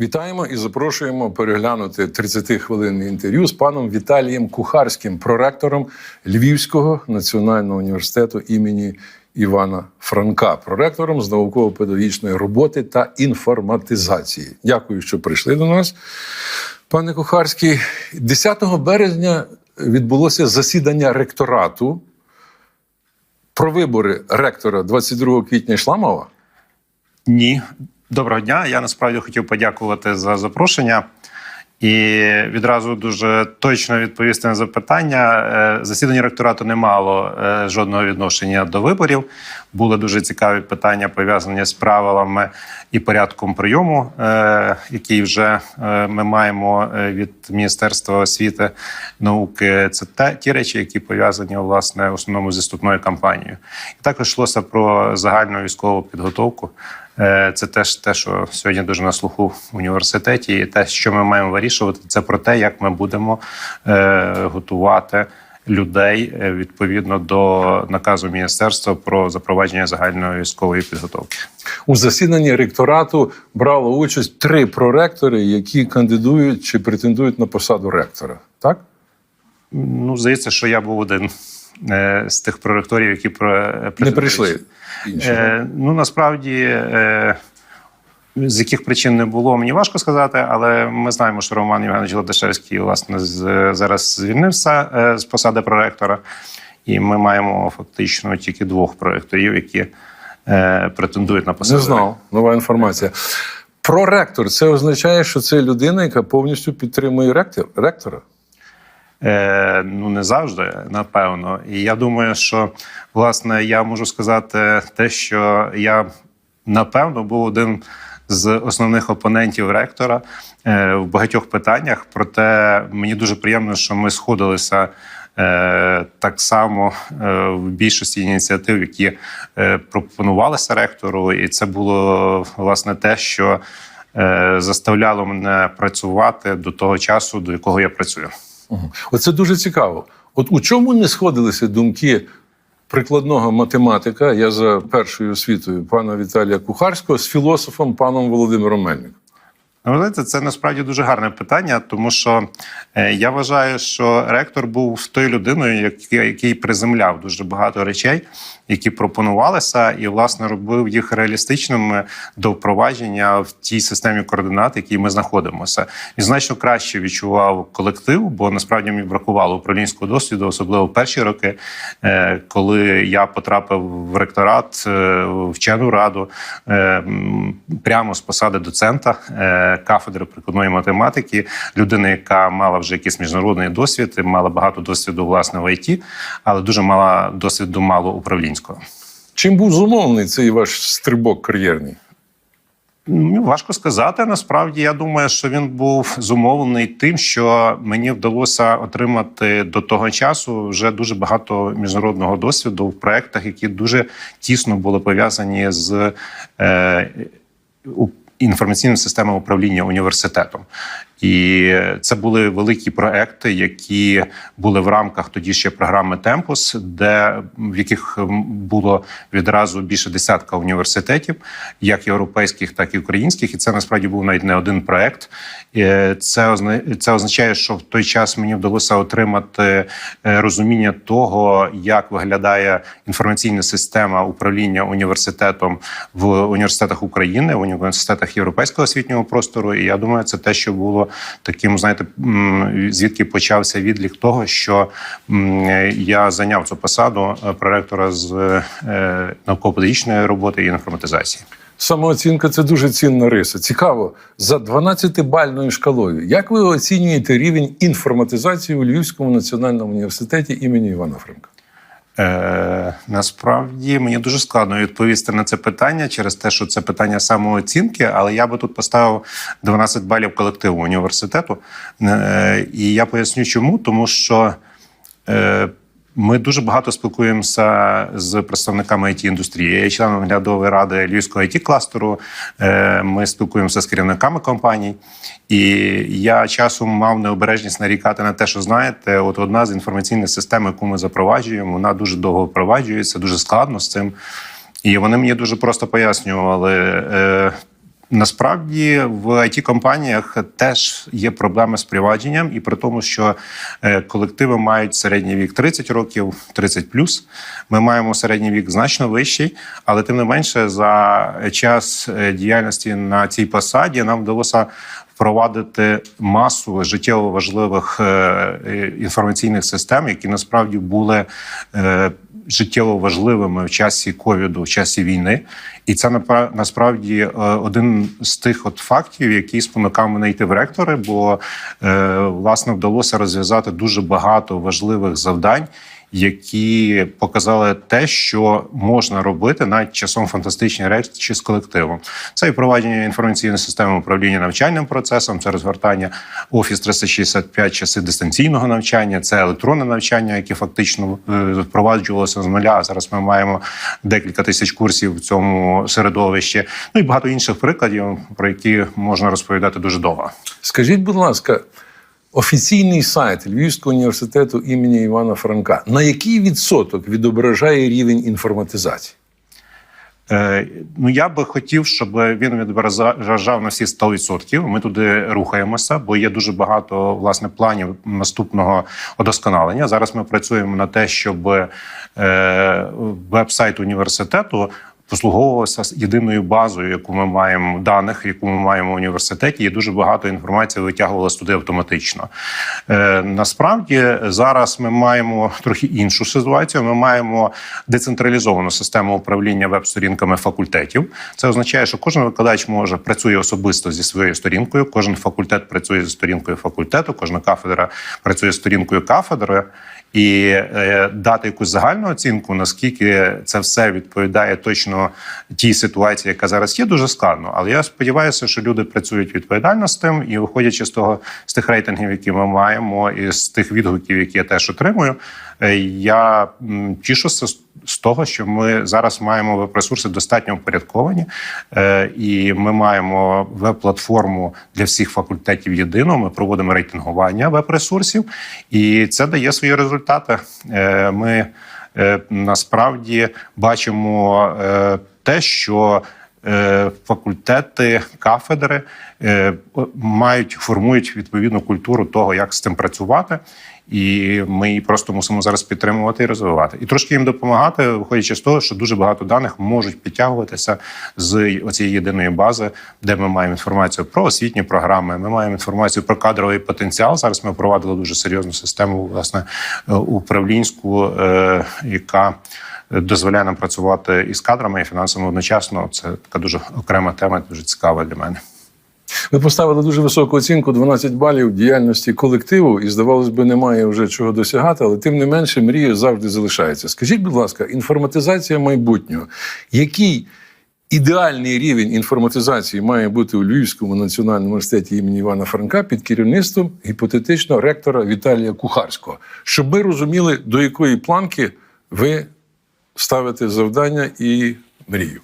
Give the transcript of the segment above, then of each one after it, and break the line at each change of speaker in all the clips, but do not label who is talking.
Вітаємо і запрошуємо переглянути 30-хвилинне інтерв'ю з паном Віталієм Кухарським, проректором Львівського національного університету імені Івана Франка, проректором з науково-педагогічної роботи та інформатизації. Дякую, що прийшли до нас, пане Кухарський. 10 березня відбулося засідання ректорату про вибори ректора 22 квітня йшла мова.
Ні, доброго дня. Я насправді хотів подякувати за запрошення і відразу дуже точно відповісти на запитання. Е, Засідання ректорату не мало е, жодного відношення до виборів. Були дуже цікаві питання пов'язані з правилами і порядком прийому, е, який вже ми маємо від Міністерства освіти науки. Це ті речі, які пов'язані власне в основному зі ступною кампанією. І також йшлося про загальну військову підготовку. Е, Це теж те, що сьогодні дуже на слуху в університеті, і те, що ми маємо вирішувати, це про те, як ми будемо е, готувати людей е, відповідно до наказу міністерства про запровадження загальної військової підготовки.
У засіданні ректорату брало участь три проректори, які кандидують чи претендують на посаду ректора. Так?
Ну, здається, що я був один з тих проректорів, які про
Не прийшли.
Е, ну насправді. Е, з яких причин не було, мені важко сказати, але ми знаємо, що Роман Євгенович Ладишевський власне з, зараз звільнився е, з посади проректора, і ми маємо фактично тільки двох проректорів, які е, претендують на посаду.
Не знав. Нова інформація. Проректор це означає, що це людина, яка повністю підтримує ректор, ректора.
Е, ну не завжди, напевно. І я думаю, що власне я можу сказати те, що я напевно був один з основних опонентів ректора е, в багатьох питаннях. Проте мені дуже приємно, що ми сходилися. е, Так само в більшості ініціатив, які пропонувалися ректору, і це було власне те, що заставляло мене працювати до того часу, до якого я працюю.
Угу. Оце дуже цікаво. От у чому не сходилися думки прикладного математика, я за першою освітою пана Віталія Кухарського з філософом паном Володимиром Мельником?
Ви знаєте, це насправді дуже гарне питання, тому що е, я вважаю, що ректор був тою людиною, який, приземляв дуже багато речей, які пропонувалися, і власне робив їх реалістичними до впровадження в тій системі координат, в якій ми знаходимося, і значно краще відчував колектив, бо насправді мені бракувало управлінського досвіду, особливо в перші роки, е, коли я потрапив в ректорат, е, в вчену раду прямо з посади доцента. Кафедри прикладної математики, людина, яка мала вже якийсь міжнародний досвід, мала багато досвіду власне в ІТ, але дуже мала досвіду мало управлінського.
Чим був зумовлений цей ваш стрибок кар'єрний?
Ну, важко сказати. Насправді, я думаю, що він був зумовлений тим, що мені вдалося отримати до того часу вже дуже багато міжнародного досвіду в проектах, які дуже тісно були пов'язані з е, у- системам управління університетом. І це були великі проекти, які були в рамках тоді ще програми Темпус, де в яких було відразу більше десятка університетів, як європейських, так і українських. І це насправді був навіть не один проект. Це озна- це означає, що в той час мені вдалося отримати е, розуміння того, як виглядає інформаційна система управління університетом в університетах України, в університетах європейського освітнього простору. І я думаю, це те, що було таким, знаєте, звідки почався відлік того, що я зайняв цю посаду е, проректора з е, науково-педагогічної роботи і інформатизації.
Самооцінка це дуже цінна риса. Цікаво, за 12-бальною шкалою. Як ви оцінюєте рівень інформатизації у Львівському національному університеті імені Івана Франка?
Е, насправді мені дуже складно відповісти на це питання через те, що це питання самооцінки, але я би тут поставив 12 балів колективу університету. Е, і я поясню, чому, тому що. Е, ми дуже багато спілкуємося з представниками it індустрії. Я є членом наглядової ради Львівського it кластеру. Е, Ми спілкуємося з керівниками компаній, і я часом мав необережність нарікати на те, що знаєте, от одна з інформаційних систем, яку ми запроваджуємо, вона дуже довго впроваджується, дуже складно з цим. І вони мені дуже просто пояснювали. Насправді в it компаніях теж є проблеми з привадженням, і при тому, що е, колективи мають середній вік 30 років, 30 Ми маємо середній вік значно вищий, але тим не менше за час е, діяльності на цій посаді нам вдалося впровадити масу життєво важливих е, інформаційних систем, які насправді були життєво важливими в часі ковіду, в часі війни. І це насправді е, один з тих от фактів, який спонукав мене йти в ректори, бо е, власне вдалося розв'язати дуже багато важливих завдань. Які показали те, що можна робити навіть часом фантастичні речі з колективом. Це і впровадження інформаційної системи управління навчальним процесом, це розгортання Офіс 365 часи дистанційного навчання, це електронне навчання, яке фактично е, впроваджувалося з нуля. Зараз ми маємо декілька тисяч курсів в цьому середовищі. Ну і багато інших прикладів, про які можна розповідати дуже довго.
Скажіть, будь ласка, офіційний сайт Львівського університету імені Івана Франка на який відсоток відображає рівень інформатизації?
Е, ну я би хотів, щоб він відображав на всі 100%. Ми туди рухаємося, бо є дуже багато власне планів наступного удосконалення. Зараз ми працюємо на те, щоб е, веб-сайт університету. Послуговувався єдиною базою, яку ми маємо даних, яку ми маємо в університеті, і дуже багато інформації витягувалося туди автоматично. Е, насправді зараз ми маємо трохи іншу ситуацію. Ми маємо децентралізовану систему управління веб-сторінками факультетів. Це означає, що кожен викладач може працює особисто зі своєю сторінкою, кожен факультет працює зі сторінкою факультету, кожна кафедра працює з сторінкою кафедри. І е, дати якусь загальну оцінку, наскільки це все відповідає точно тій ситуації, яка зараз є, дуже складно. Але я сподіваюся, що люди працюють відповідально з тим, і виходячи з того з тих рейтингів, які ми маємо, і з тих відгуків, які я теж отримую, е, я тішуся з- з того, що ми зараз маємо веб-ресурси достатньо впорядковані, е, і ми маємо веб-платформу для всіх факультетів єдину. Ми проводимо рейтингування веб-ресурсів, і це дає свої результати. Е, Ми е, насправді бачимо е, те, що факультети, кафедри е, мають формують відповідну культуру того, як з цим працювати. І ми її просто мусимо зараз підтримувати і розвивати, і трошки їм допомагати, виходячи з того, що дуже багато даних можуть підтягуватися з оцієї єдиної бази, де ми маємо інформацію про освітні програми. Ми маємо інформацію про кадровий потенціал. Зараз ми впровадили дуже серйозну систему, власне, е, управлінську, е, яка дозволяє нам працювати із кадрами і фінансами одночасно. Це така дуже окрема тема, дуже цікава для мене.
Ви поставили дуже високу оцінку 12 балів діяльності колективу, і здавалось би, немає вже чого досягати, але тим не менше мрія завжди залишається. Скажіть, будь ласка, інформатизація майбутнього. Який ідеальний рівень інформатизації має бути у Львівському національному університеті імені Івана Франка під керівництвом гіпотетично ректора Віталія Кухарського, щоб ми розуміли, до якої планки ви ставите завдання і мрію.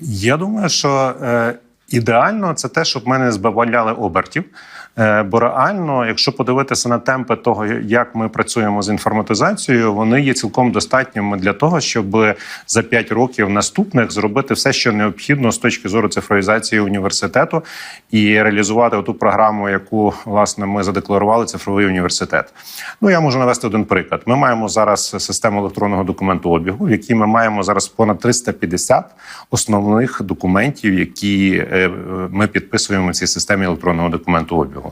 Я думаю, що е, ідеально це те, щоб мене збавляли обертів. Е, бо реально, якщо подивитися на темпи того, як ми працюємо з інформатизацією, вони є цілком достатніми для того, щоб за 5 років наступних зробити все, що необхідно з точки зору цифровізації університету, і реалізувати ту програму, яку власне ми задекларували цифровий університет. Ну я можу навести один приклад. Ми маємо зараз систему електронного документообігу, в якій ми маємо зараз понад 350 основних документів, які е, ми підписуємо в цій системі електронного документообігу.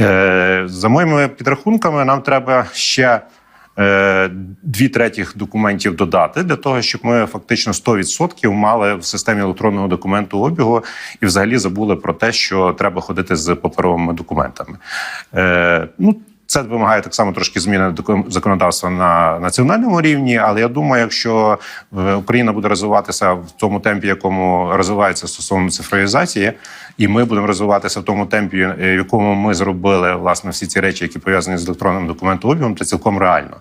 Е, За моїми підрахунками, нам треба ще. е, Дві третіх документів додати для того, щоб ми фактично 100% мали в системі електронного документу обігу і взагалі забули про те, що треба ходити з паперовими документами. Е, ну, це вимагає так само трошки зміни законодавства на національному рівні. Але я думаю, якщо е, Україна буде розвиватися в тому темпі, якому розвивається стосовно цифровізації, і ми будемо розвиватися в тому темпі, е, в якому ми зробили власне всі ці речі, які пов'язані з електронним документообігом, це цілком реально.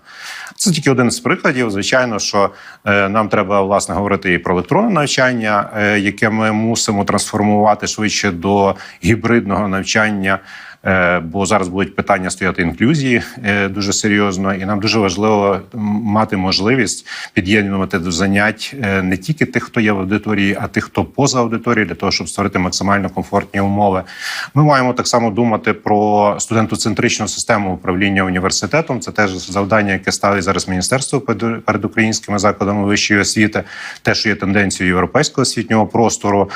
Це тільки один з прикладів. Звичайно, що е, нам треба власне говорити і про електронне навчання, яке ми мусимо трансформувати швидше до гібридного навчання. Е, Бо зараз будуть питання стояти інклюзії е, дуже серйозно, і нам дуже важливо мати можливість під'єднувати до занять е, не тільки тих, хто є в аудиторії, а тих, хто поза аудиторією, для того, щоб створити максимально комфортні умови. Ми маємо так само думати про студентоцентричну систему управління університетом. Це теж завдання, яке ставить зараз міністерство перед- українськими закладами вищої освіти, те, що є тенденцією європейського освітнього простору.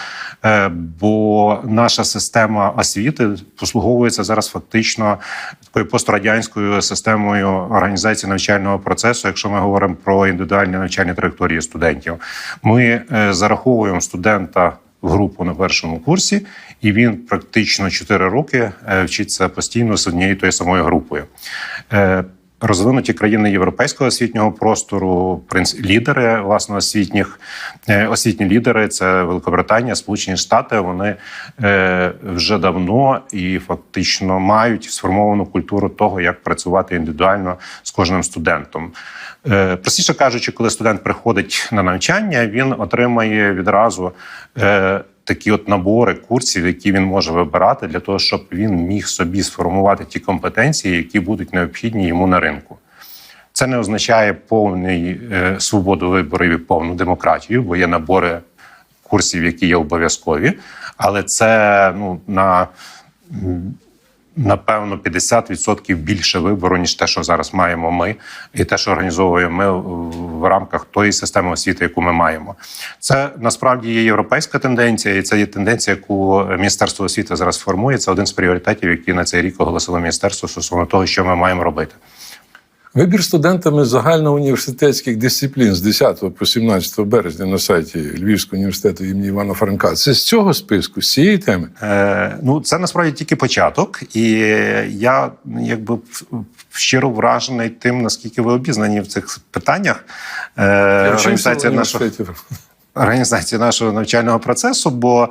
Бо наша система освіти послуговується зараз фактично такою пострадянською системою організації навчального процесу, якщо ми говоримо про індивідуальні навчальні траєкторії студентів. Ми е, зараховуємо студента в групу на першому курсі, і він практично 4 роки е, вчиться постійно з однією тою самою групою. Розвинуті країни європейського освітнього простору, принц лідери власне освітніх е, освітні лідери це Великобританія, Сполучені Штати. Вони е, вже давно і фактично мають сформовану культуру того, як працювати індивідуально з кожним студентом. Е, Простіше кажучи, коли студент приходить на навчання, він отримає відразу такі от набори курсів, які він може вибирати для того, щоб він міг собі сформувати ті компетенції, які будуть необхідні йому на ринку. Це не означає повний е, свободу виборів і повну демократію, бо є набори курсів, які є обов'язкові, але це ну на напевно 50% більше вибору, ніж те, що зараз маємо ми, і те, що організовуємо ми в- рамках тої системи освіти, яку ми маємо. Це насправді є європейська тенденція, і це є тенденція, яку Міністерство освіти зараз формує. Це один з пріоритетів, які на цей рік оголосило міністерство стосовно того, що ми маємо робити.
Вибір студентами загальноуніверситетських дисциплін з 10 по 17 березня на сайті Львівського університету імені Івана Франка. Це з цього списку, з цієї теми.
Е, ну, це насправді тільки початок, і я якби щиро вражений тим, наскільки ви обізнані в цих питаннях. Е, організація нашого організації нашого навчального процесу, бо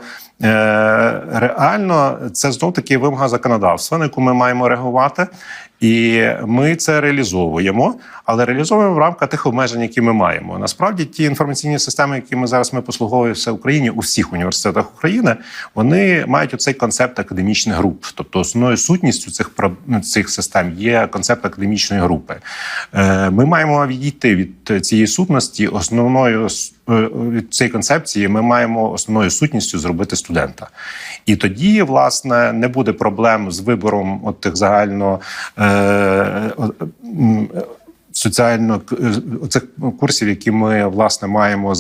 реально це знов таки вимога законодавства, на яку ми маємо реагувати. І ми це реалізовуємо, але реалізовуємо в рамках тих обмежень, які ми маємо. Насправді, ті інформаційні системи, які ми зараз ми послуговуємося в Україні у всіх університетах України, вони мають оцей концепт академічних груп. Тобто, основною сутністю цих цих систем є концепт академічної групи. Е, Ми маємо відійти від цієї сутності. Основною е, від цієї концепції ми маємо основною сутністю зробити студента. І тоді, власне, не буде проблем з вибором от тих загально е, соціально е, цих курсів, які ми власне маємо е,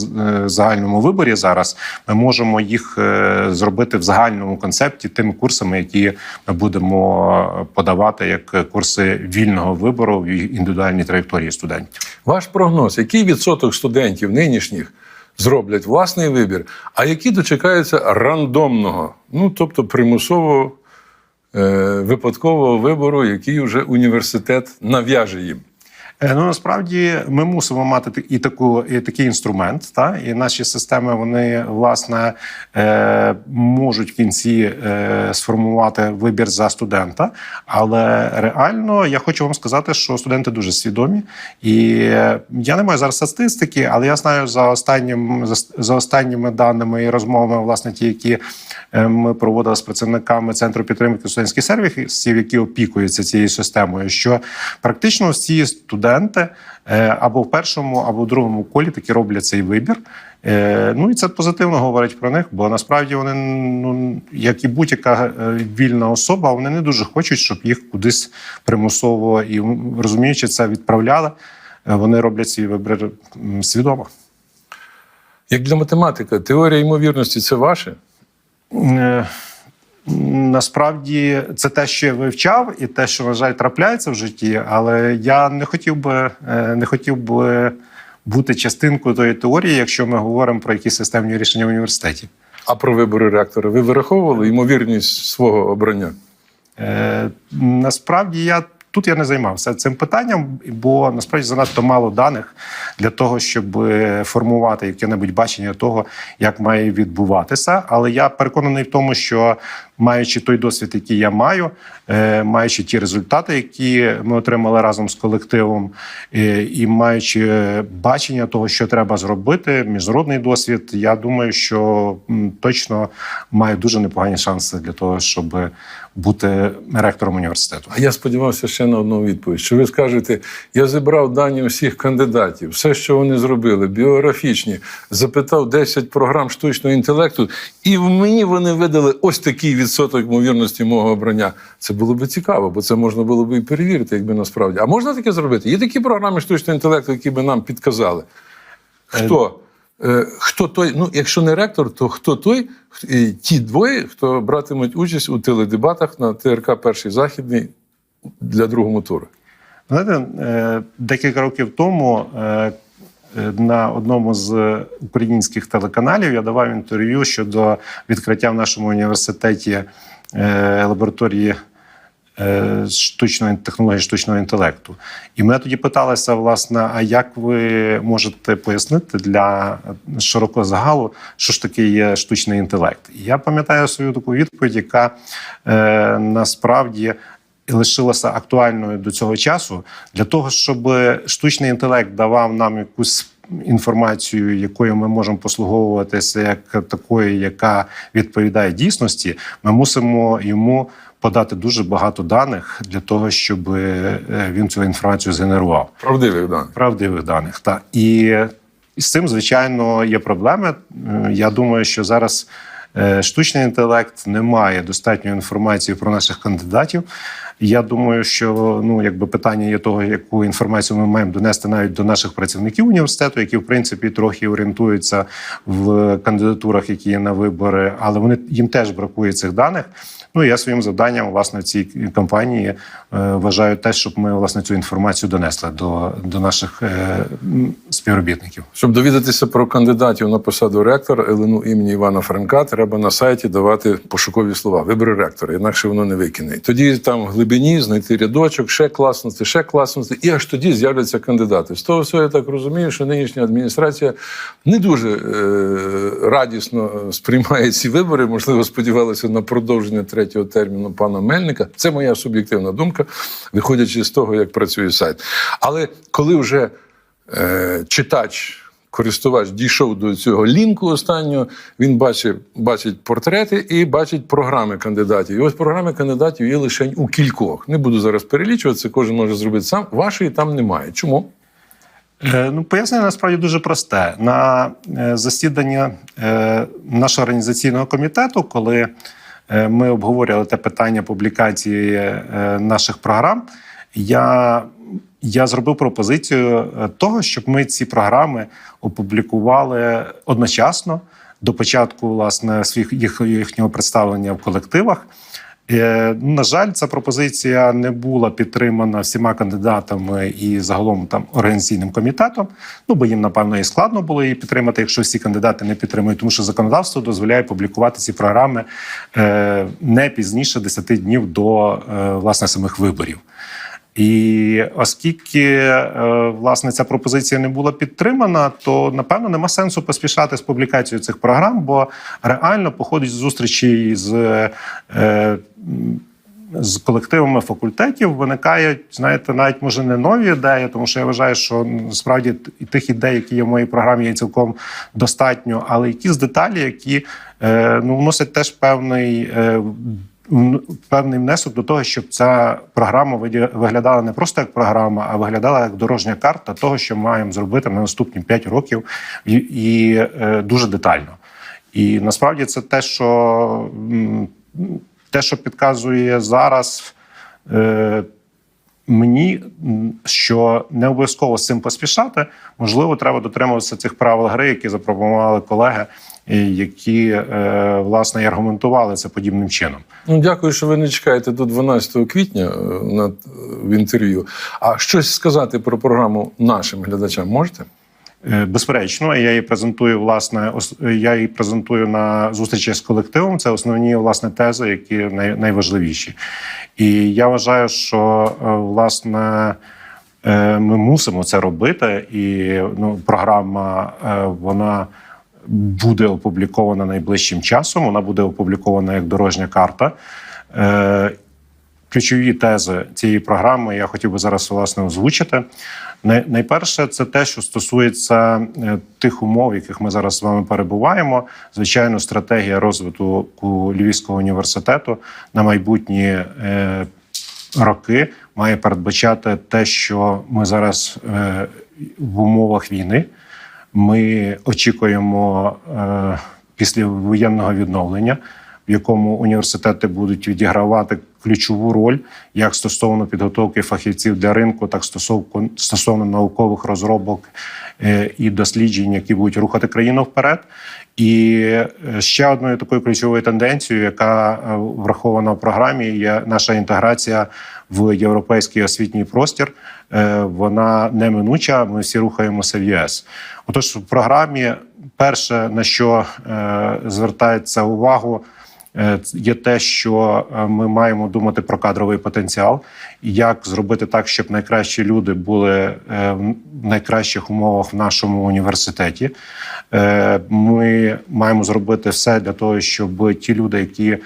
в загальному виборі зараз. Ми можемо їх е, зробити в загальному концепті тими курсами, які ми будемо подавати як курси вільного вибору в індивідуальній траєкторії студентів.
Ваш прогноз, який відсоток студентів нинішніх зроблять власний вибір, а які дочекаються рандомного, ну тобто примусового е, випадкового вибору, який вже університет нав'яже їм?
Е, Ну насправді ми мусимо мати і таку і такий інструмент. Та і наші системи вони власне е, можуть в кінці е, сформувати вибір за студента. Але реально я хочу вам сказати, що студенти дуже свідомі, і е, я не маю зараз статистики, але я знаю за останнім за, останніми даними і розмовами, власне, ті, які е, ми проводили з працівниками центру підтримки студентських сервісів, які опікуються цією системою, що практично всі студенти е, або в першому, або в другому колі таки роблять цей вибір. Е, Ну і це позитивно говорить про них, бо насправді вони, ну як і будь-яка е, вільна особа, вони не дуже хочуть, щоб їх кудись примусово і розуміючи це відправляли. Вони роблять свій вибір свідомо.
Як для математика, теорія ймовірності це ваше?
Насправді це те, що я вивчав, і те, що на жаль трапляється в житті, але я не хотів би е, не хотів би бути частинкою тої теорії, якщо ми говоримо про якісь системні рішення в університеті.
А про вибори реактора ви вираховували ймовірність свого обрання?
Е, насправді я тут я не займався цим питанням, бо насправді занадто мало даних для того, щоб е, формувати яке-небудь бачення того, як має відбуватися. Але я переконаний в тому, що маючи той досвід, який я маю, е, маючи ті результати, які ми отримали разом з колективом, е, і маючи е, бачення того, що треба зробити, міжнародний досвід, я думаю, що точно маю дуже непогані шанси для того, щоб бути ректором університету.
А я сподівався ще на одну відповідь. Що ви скажете, я зібрав дані усіх кандидатів, все, що вони зробили, біографічні, запитав 10 програм штучного інтелекту, і мені вони видали ось такий відсоток ймовірності мого обрання. Це було би цікаво, бо це можна було би і перевірити, якби насправді. А можна таке зробити? Є такі програми штучного інтелекту, які би нам підказали. Хто? Е, Хто той, ну якщо не ректор, то хто той, е, ті двоє, хто братимуть участь у теледебатах на ТРК Перший Західний для другого туру.
Знаєте, е, декілька років тому е, е, на одному з українських телеканалів я давав інтерв'ю щодо відкриття в нашому університеті е, лабораторії е, штучної технології штучного інтелекту. І мене тоді питалися, власне, а як ви можете пояснити для широкого загалу, що ж таке є штучний інтелект? І я пам'ятаю свою таку відповідь, яка е, насправді лишилася актуальною до цього часу для того, щоб штучний інтелект давав нам якусь інформацію, якою ми можемо послуговуватися як такою, яка відповідає дійсності, ми мусимо йому подати дуже багато даних для того, щоб е, він цю інформацію згенерував
Правдивих да.
правдивих даних. Та і з цим, звичайно, є проблеми. Е, Я думаю, що зараз штучний інтелект не має достатньої інформації про наших кандидатів. Я думаю, що ну якби питання є того, яку інформацію ми маємо донести навіть до наших працівників університету, які в принципі трохи орієнтуються в кандидатурах, які є на вибори, але вони їм теж бракує цих даних. Ну я своїм завданням власне в цій кампанії е, вважаю те, щоб ми власне цю інформацію донесли до, до наших е, співробітників.
Щоб довідатися про кандидатів на посаду ректора Елену імені Івана Франка, треба на сайті давати пошукові слова. Вибери ректора, інакше воно не викине. Тоді там в глибині знайти рядочок, ще класнути, ще класнути, і аж тоді з'являться кандидати. З того всього я так розумію, що нинішня адміністрація не дуже е, радісно сприймає ці вибори. Можливо, сподівалися на продовження третього терміну пана Мельника. Це моя суб'єктивна думка, виходячи з того, як працює сайт. Але коли вже е, читач. Користувач дійшов до цього лінку останнього, він бачить, бачить портрети і бачить програми кандидатів. І ось програми кандидатів є лише у кількох. Не буду зараз перелічувати, це кожен може зробити сам. Вашої там немає. Чому?
Е, Ну, пояснення насправді дуже просте. На е, засіданні е, нашого організаційного комітету, коли ми обговорювали те питання публікації е, наших програм, я, я зробив пропозицію е, того, щоб ми ці програми опублікували одночасно до початку власне своїх їх, їхнього представлення в колективах. Е, На жаль, ця пропозиція не була підтримана всіма кандидатами і загалом там організаційним комітетом. Ну бо їм напевно і складно було її підтримати, якщо всі кандидати не підтримують, тому що законодавство дозволяє публікувати ці програми е, не пізніше 10 днів до е, власне самих виборів. І оскільки власне ця пропозиція не була підтримана, то напевно нема сенсу поспішати з публікацією цих програм, бо реально походить зустрічі з. З колективами факультетів виникають, знаєте, навіть може не нові ідеї, тому що я вважаю, що справді і тих ідей, які є в моїй програмі, є цілком достатньо, але якісь деталі, які е, ну вносять теж певний е, певний внесок до того, щоб ця програма виглядала не просто як програма, а виглядала як дорожня карта того, що маємо зробити на наступні 5 років, і, і е, дуже детально. І насправді це те, що те, що підказує зараз. Е, Мені що не обов'язково з цим поспішати, можливо, треба дотримуватися цих правил гри, які запропонували колеги, які е, власне і аргументували це подібним чином.
Ну, дякую, що ви не чекаєте до 12 квітня е, на, в інтерв'ю. А щось сказати про програму нашим глядачам можете?
Е, Безперечно, я її презентую власне. Я її презентую на зустрічі з колективом. Це основні власне тези, які найважливіші. І я вважаю, що е, власне е, ми мусимо це робити. І ну, програма вона буде опублікована найближчим часом. Вона буде опублікована як дорожня карта. Ключові тези цієї програми я хотів би зараз власне озвучити. Найперше, це те, що стосується е, тих умов, в яких ми зараз з вами перебуваємо. Звичайно, стратегія розвитку Львівського університету на майбутні е, роки має передбачати те, що ми зараз е, в умовах війни. Ми очікуємо після воєнного відновлення, в якому університети будуть відігравати ключову роль як стосовно підготовки фахівців для ринку, так стосовно, стосовно наукових розробок е, і досліджень, які будуть рухати країну вперед. І е, ще одною такою ключовою тенденцією, яка е, врахована в програмі, є наша інтеграція в європейський освітній простір. Вона неминуча. Ми всі рухаємося в ЄС. Отож, в програмі перше на що звертається увагу. Е, Є те, що е, ми маємо думати про кадровий потенціал, як зробити так, щоб найкращі люди були е, в найкращих умовах в нашому університеті. Ми маємо зробити все для того, щоб ті люди, які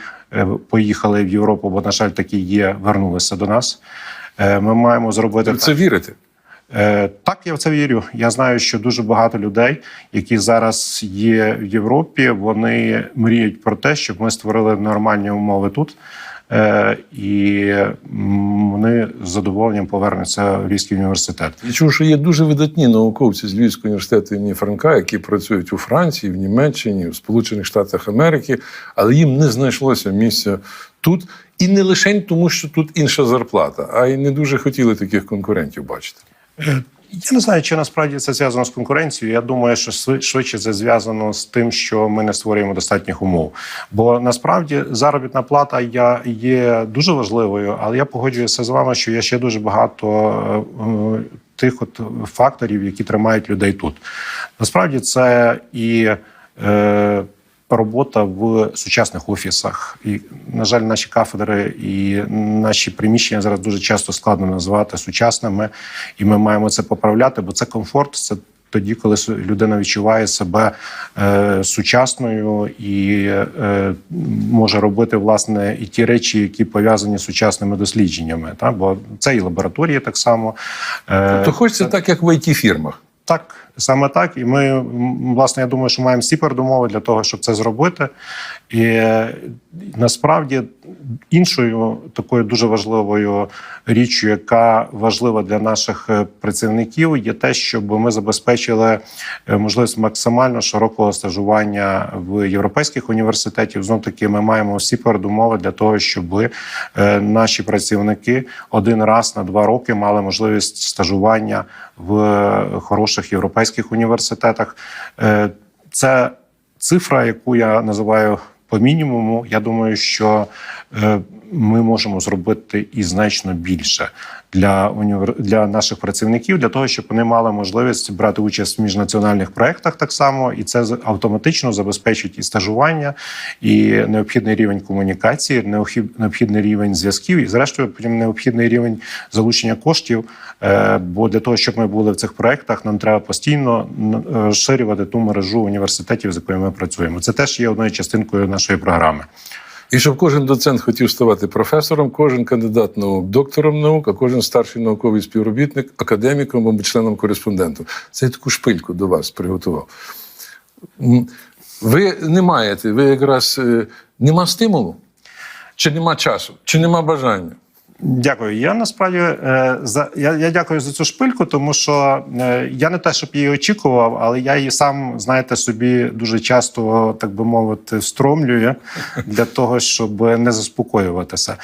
поїхали в Європу, бо на жаль, такі є, вернулися до нас. Ми маємо зробити
це вірите?
Е, Так, я в це вірю. Я знаю, що дуже багато людей, які зараз є в Європі, вони мріють про те, щоб ми створили нормальні умови тут. Е, І вони з задоволенням повернуться в Львівський університет.
Я чув, що є дуже видатні науковці з Львівського університету імені Франка, які працюють у Франції, в Німеччині, в Сполучених Штатах Америки, але їм не знайшлося місця тут. І не лише тому, що тут інша зарплата, а й не дуже хотіли таких конкурентів бачити.
Я не знаю, чи насправді це зв'язано з конкуренцією. Я думаю, що шви- швидше це зв'язано з тим, що ми не створюємо достатніх умов. Бо насправді заробітна плата є дуже важливою, але я погоджуюся з вами, що є ще дуже багато е, е, тих от факторів, які тримають людей тут. Насправді це і. Робота в сучасних офісах, і на жаль, наші кафедри і наші приміщення зараз дуже часто складно назвати сучасними, і ми маємо це поправляти, бо це комфорт. Це тоді, коли людина відчуває себе е, сучасною і е, може робити власне і ті речі, які пов'язані з сучасними дослідженнями. Та бо це і лабораторії так само. Е,
То хочеться так, як в it фірмах.
так, саме так. І ми, власне, я думаю, що маємо всі передумови для того, щоб це зробити. І насправді іншою такою дуже важливою річчю, яка важлива для наших е, працівників, є те, щоб ми забезпечили е, можливість максимально широкого стажування в європейських університетів. Знов таки, ми маємо всі передумови для того, щоб е, наші працівники один раз на два роки мали можливість стажування в хороших європейських університетах. Е, Це цифра, яку я називаю по мінімуму. Я думаю, що е, ми можемо зробити і значно більше для універ... для наших працівників, для того, щоб вони мали можливість брати участь в міжнаціональних проєктах так само, і це автоматично забезпечить і стажування, і необхідний рівень комунікації, необхід- необхідний рівень зв'язків, і зрештою потім необхідний рівень залучення коштів. Е, Бо для того, щоб ми були в цих проєктах, нам треба постійно н- розширювати ту мережу університетів, з якою ми працюємо. Це теж є одною частинкою нашої програми.
І щоб кожен доцент хотів ставати професором, кожен кандидат наук доктором наук, а кожен старший науковий співробітник академіком або членом кореспондентом. Це я таку шпильку до вас приготував. Ви не маєте, ви якраз е, нема стимулу, чи нема часу, чи нема бажання.
Дякую. Я насправді е, за я, я дякую за цю шпильку, тому що е, я не те, щоб її очікував, але я її сам, знаєте, собі дуже часто, так би мовити, встромлюю для того, щоб не заспокоюватися. Е,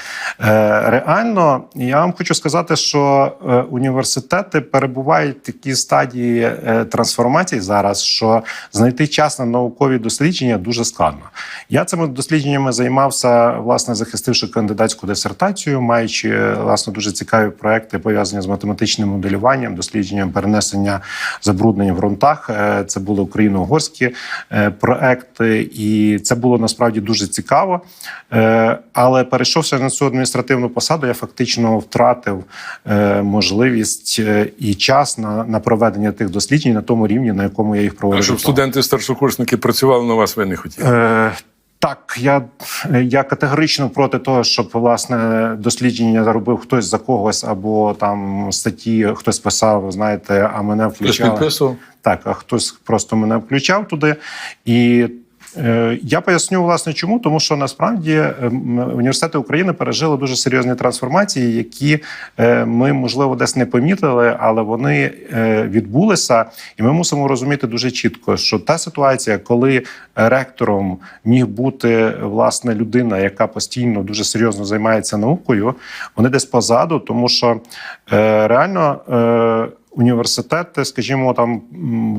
реально, я вам хочу сказати, що університети перебувають в такій стадії трансформації зараз, що знайти час на наукові дослідження дуже складно. Я цими дослідженнями займався, власне, захистивши кандидатську дисертацію, маючи власне дуже цікаві проекти пов'язані з математичним моделюванням, дослідженням перенесення забруднень в ґрунтах. Е, Це були україно-угорські е, проекти, і це було насправді дуже цікаво. Е, Але перейшовши на цю адміністративну посаду, я фактично втратив е, можливість е, і час на, на проведення тих досліджень на тому рівні, на якому я їх проводив.
А щоб студенти-старшокурсники працювали на вас, ви не хотіли.
Так, я, я категорично проти того, щоб власне дослідження робив хтось за когось, або там статті хтось писав, знаєте, а мене
Хтось підписував?
Так, а хтось просто мене включав туди. І я поясню, власне, чому, тому що насправді е, університети України пережили дуже серйозні трансформації, які е, ми, можливо, десь не помітили, але вони е, відбулися. І ми мусимо розуміти дуже чітко, що та ситуація, коли ректором міг бути власне людина, яка постійно дуже серйозно займається наукою, вони десь позаду, тому що е, реально. Університети, скажімо, там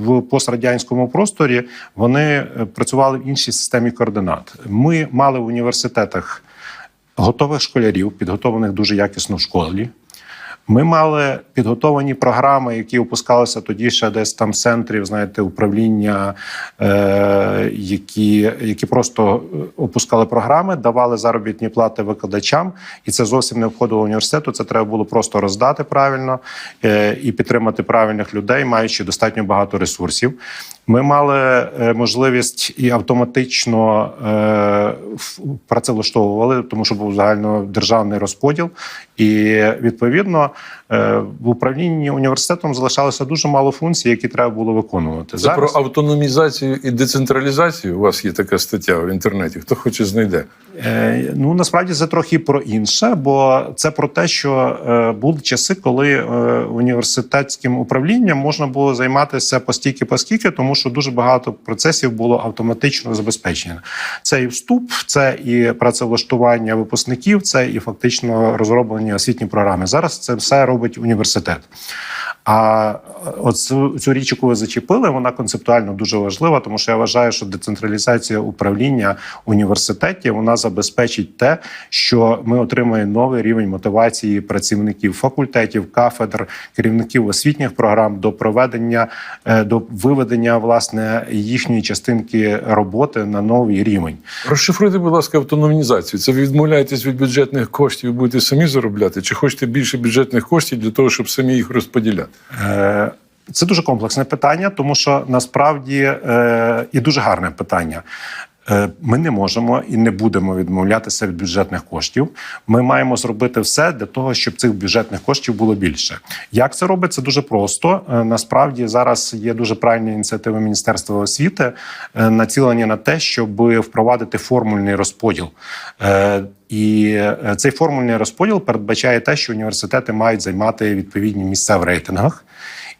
в пострадянському просторі вони е, працювали в іншій системі координат. Ми мали в університетах готових школярів, підготовлених дуже якісно в школі. Ми мали підготовані програми, які опускалися тоді ще десь там центрів, знаєте, управління, е, які, які просто е, опускали програми, давали заробітні плати викладачам, і це зовсім не входило університету. Це треба було просто роздати правильно е, і підтримати правильних людей, маючи достатньо багато ресурсів. Ми мали е, можливість і автоматично е, працевлаштовували, тому що був загальнодержавний розподіл, і відповідно в управлінні університетом залишалося дуже мало функцій, які треба було виконувати.
Це про автономізацію і децентралізацію. У вас є така стаття в інтернеті. Хто хоче знайде.
Е, Ну насправді це трохи про інше, бо це про те, що е, були часи, коли е, університетським управлінням можна було займатися постільки поскільки, тому що дуже багато процесів було автоматично забезпечено. Це і вступ, це і працевлаштування випускників, це і фактично розроблені освітні програми. Зараз це все робить університет. А от цю, цю річ, яку ви зачепили, вона концептуально дуже важлива, тому що я вважаю, що децентралізація управління університетів вона забезпечить те, що ми отримаємо новий рівень мотивації працівників факультетів, кафедр, керівників освітніх програм до проведення е, до виведення власне їхньої частинки роботи на новий рівень.
Розшифруйте, будь ласка, автономізацію. Це ви відмовляєтесь від бюджетних коштів і будете самі заробляти, чи хочете більше бюджетних коштів для того, щоб самі їх розподіляти?
Е, Це дуже комплексне питання, тому що насправді е, і дуже гарне питання. Е, Ми не можемо і не будемо відмовлятися від бюджетних коштів. Ми маємо зробити все для того, щоб цих бюджетних коштів було більше. Як це робиться? Дуже просто. Е, Насправді зараз є дуже правильні ініціативи Міністерства освіти, е, націлені на те, щоб впровадити формульний розподіл. І цей формульний розподіл передбачає те, що університети мають займати відповідні місця в рейтингах.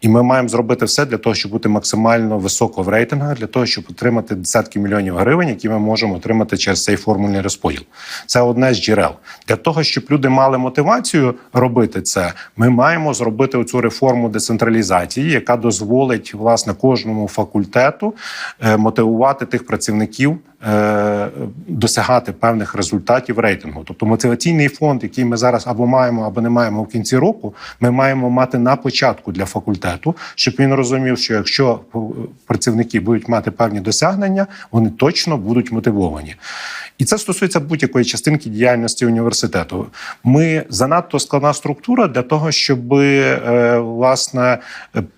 І ми маємо зробити все для того, щоб бути максимально високо в рейтингах, для того, щоб отримати десятки мільйонів гривень, які ми можемо отримати через цей формульний розподіл. Це одне з джерел. Для того, щоб люди мали мотивацію робити це, ми маємо зробити оцю реформу децентралізації, яка дозволить власне кожному факультету е, мотивувати тих працівників. Е, Досягати певних результатів рейтингу, тобто мотиваційний фонд, який ми зараз або маємо, або не маємо в кінці року, ми маємо мати на початку для факультету, щоб він розумів, що якщо е, працівники будуть мати певні досягнення, вони точно будуть мотивовані. І це стосується будь-якої частинки діяльності університету. Ми занадто складна структура для того, щоб е, власне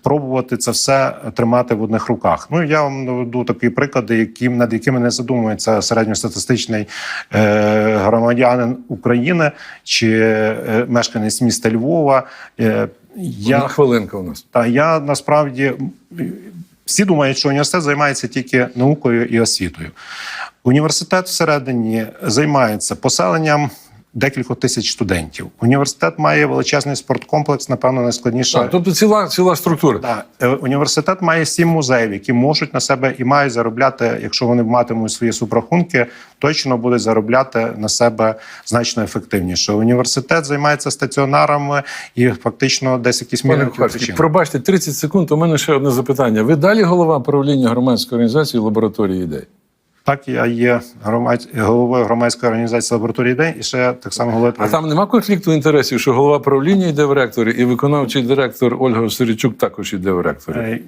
пробувати це все тримати в одних руках. Ну я вам наведу такі приклади, які над якими не задумується середньостатистичний е, громадянин України чи е, мешканець міста Львова. Е,
Я... Одна хвилинка у нас.
та я насправді всі думають, що університет займається тільки наукою і освітою. Університет всередині займається поселенням декількох тисяч студентів. Університет має величезний спорткомплекс, напевно, найскладніше.
Так, тобто ціла, ціла структура.
Да. Е, Університет має сім музеїв, які можуть на себе і мають заробляти, якщо вони матимуть свої субрахунки, точно будуть заробляти на себе значно ефективніше. Університет займається стаціонарами і фактично десь якісь мірні
пробачте 30 секунд. У мене ще одне запитання. Ви далі голова правління громадської організації лабораторії ідей?
Так, я є громадсь... головою громадської організації лабораторії день і ще так само головою.
А там нема конфлікту інтересів, що голова правління йде в ректорі, і виконавчий директор Ольга Сирічук також йде в ректорі.
Е,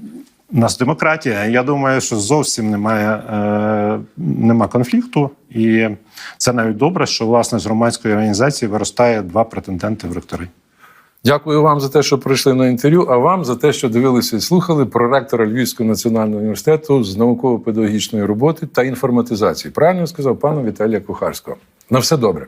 У нас демократія. Я думаю, що зовсім немає е, нема конфлікту, і це навіть добре, що власне з громадської організації виростає два претенденти в ректори.
Дякую вам за те, що прийшли на інтерв'ю, а вам за те, що дивилися і слухали проректора Львівського національного університету з науково-педагогічної роботи та інформатизації. Правильно сказав пана Віталія Кухарського. На все добре.